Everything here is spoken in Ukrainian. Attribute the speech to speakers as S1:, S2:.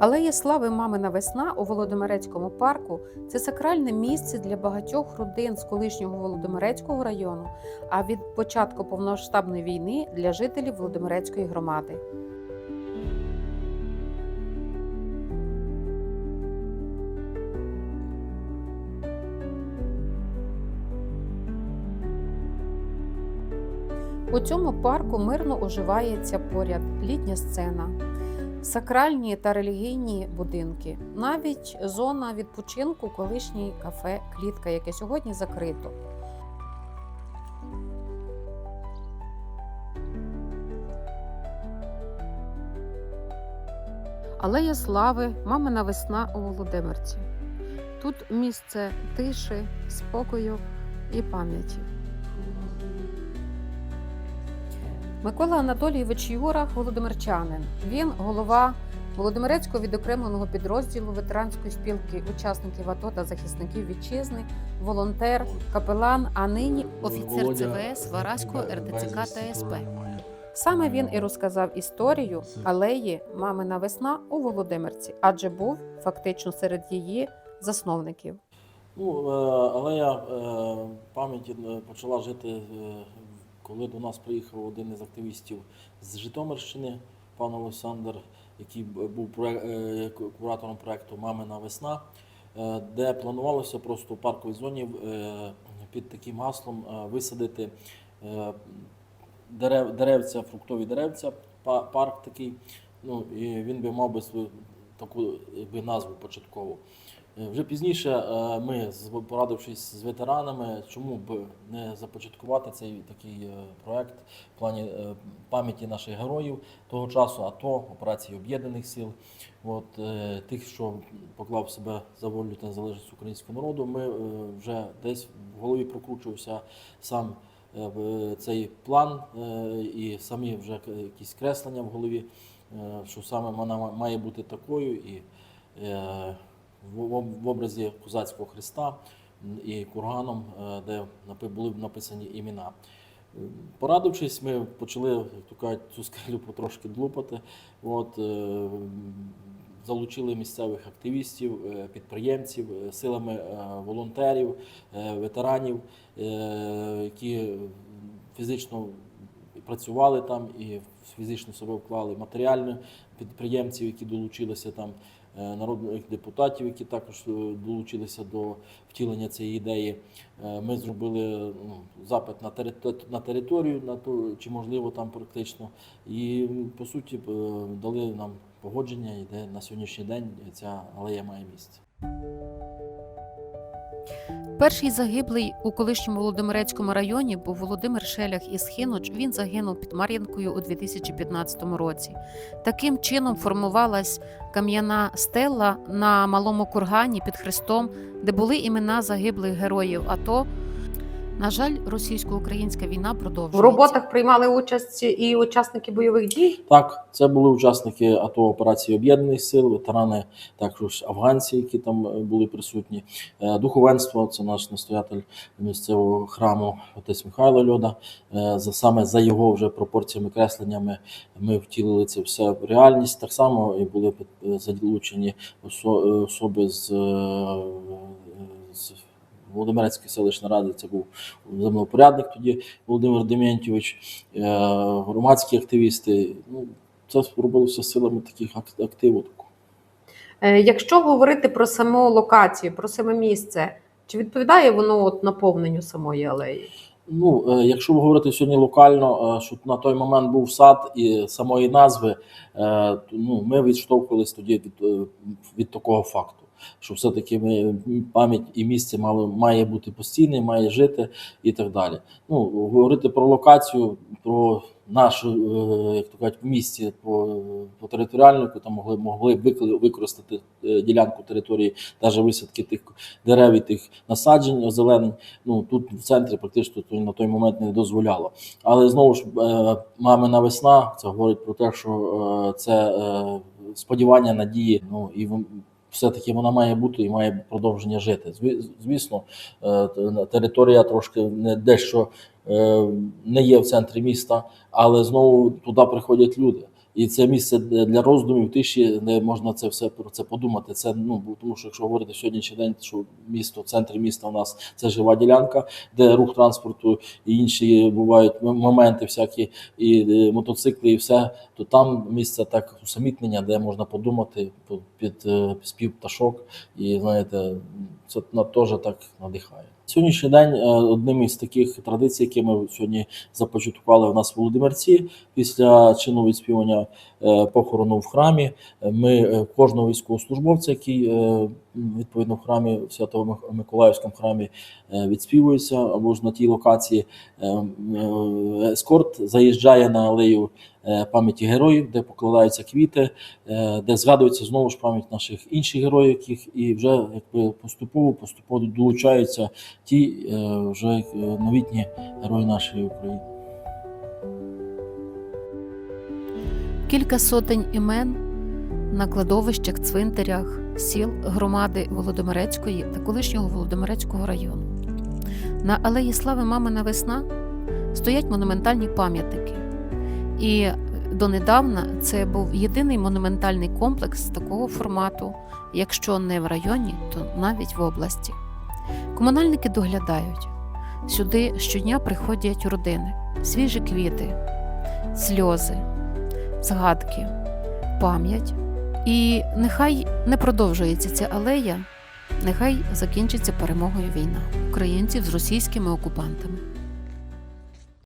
S1: Алея слави Мамина весна у Володимирецькому парку це сакральне місце для багатьох родин з колишнього Володимирецького району, а від початку повномасштабної війни для жителів Володимирецької громади. У цьому парку мирно оживається поряд літня сцена, сакральні та релігійні будинки, навіть зона відпочинку, колишній кафе Клітка, яке сьогодні закрито. Алея слави, мамина весна у Володимирці. Тут місце тиші, спокою і пам'яті. Микола Анатолійович Юрах Володимирчанин. Він голова Володимирецького відокремленого підрозділу ветеранської спілки учасників АТО та захисників вітчизни, волонтер, капелан, а нині офіцер ЦВС Вараського РТЦК та СП. Саме він і розказав історію алеї Мамина весна у Володимирці, адже був фактично серед її засновників.
S2: Ну, е, алея е, пам'яті е, почала жити, коли до нас приїхав один із активістів з Житомирщини, пан Олександр, який був е, куратором проекту Мамина весна, е, де планувалося просто в парковій зоні е, під таким гаслом висадити дерев, деревця, фруктові деревця, парк такий. Ну, і він би мав би свою таку якби, назву початкову. Е, Вже пізніше е, ми, порадившись з ветеранами, чому б не започаткувати цей такий е, проект в плані пам'яті наших героїв того часу, АТО, операції Об'єднаних Сил, от, тих, що поклав себе за волю та незалежність українського народу. Ми вже десь в голові прокручувався сам цей план і самі вже якісь креслення в голові, що саме вона має бути такою. І, в, образі козацького хреста і курганом, е, де були написані імена. Е, Порадившись, ми почали, цю скелю потрошки длупати. От, е, залучили місцевих активістів, підприємців, силами волонтерів, ветеранів, які фізично працювали там і фізично себе вклали матеріально підприємців, які долучилися там народних депутатів, які також е, долучилися до втілення цієї ідеї. Е, Ми зробили ну, запит на територію, на то, чи можливо там практично, і по суті е, дали нам погодження, і де на сьогоднішній день ця алея має місце.
S1: Перший загиблий у колишньому Володимирецькому районі був Володимир Шелях із Хиноч. Він загинув під Мар'їнкою у 2015 році. Таким чином формувалась кам'яна стела на малому кургані під хрестом, де були імена загиблих героїв АТО. На жаль, російсько-українська війна продовжується.
S3: В роботах приймали участь і учасники бойових дій.
S2: Так, це були учасники АТО операції Об'єднаних Сил, ветерани, також афганці, які там е, були присутні. Е, Духовенство, це наш настоятель місцевого храму отець Михайло Льода. Е, За саме за його вже пропорціями, кресленнями ми втілили це все в реальність. Так само і були залучені осо- особи з, з Володимирецької селищної ради. Це був землепорядник тоді Володимир Дем'янтьович, е, громадські активісти. Ну, це робилося силами таких ак- активу.
S3: Е, Якщо говорити про саму локацію, про саме місце, чи відповідає воно от наповненню самої алеї?
S2: Ну, е, якщо говорити сьогодні локально, що на той момент був сад і самої назви, то, ну, ми відштовхувалися тоді від, від такого факту. Що все-таки ми, пам'ять і місце мало, має бути постійне, має жити і так далі. Ну, говорити про локацію, про нашу, е, як то кажуть, в місті по, по територіальнику, там могли, могли використати е, ділянку території, навіть висадки тих дерев і тих насаджень, озеленень. Ну тут в центрі практично на той момент не дозволяло. Але знову ж е, мамина весна це говорить про те, що це сподівання, надії. Ну і все-таки вона має бути і має продовження жити. Зві- Звісно, е, територія трошки не дещо е, не є в центрі міста, але знову туди приходять люди. І це місце для роздумів, тиші, де можна це все про це подумати. Це ну тому, що якщо говорити сьогоднішній день, що місто, в центрі міста у нас це жива ділянка, де рух транспорту і інші бувають моменти, всякі і е, мотоцикли, і все, то там місце так усамітнення, де можна подумати під е, спів пташок, і знаєте, це на теж так надихає. Сьогоднішній день е, одним із таких традицій, які ми сьогодні започаткували в нас в Володимирці після чину відспівання е, похорону в храмі. Ми е, кожного військовослужбовця, який відповідно в храмі в Свято-Миколаївському храмі е, відспівується або ж на тій локації. е, е, Ескорт заїжджає на алею пам'яті героїв, де покладаються квіти, де згадується знову ж пам'ять наших інших героїв, яких і вже якби поступово поступово долучаються ті вже новітні герої нашої України.
S1: Кілька сотень імен на кладовищах, цвинтарях, сіл громади Володимирецької та колишнього Володимирецького району. На алеї Слави Мамина весна стоять монументальні пам'ятники. І донедавна це був єдиний монументальний комплекс такого формату, якщо не в районі, то навіть в області. Комунальники доглядають. Сюди щодня приходять родини, свіжі квіти, сльози, згадки, пам'ять. І нехай не продовжується ця алея, нехай закінчиться перемогою війна українців з російськими окупантами.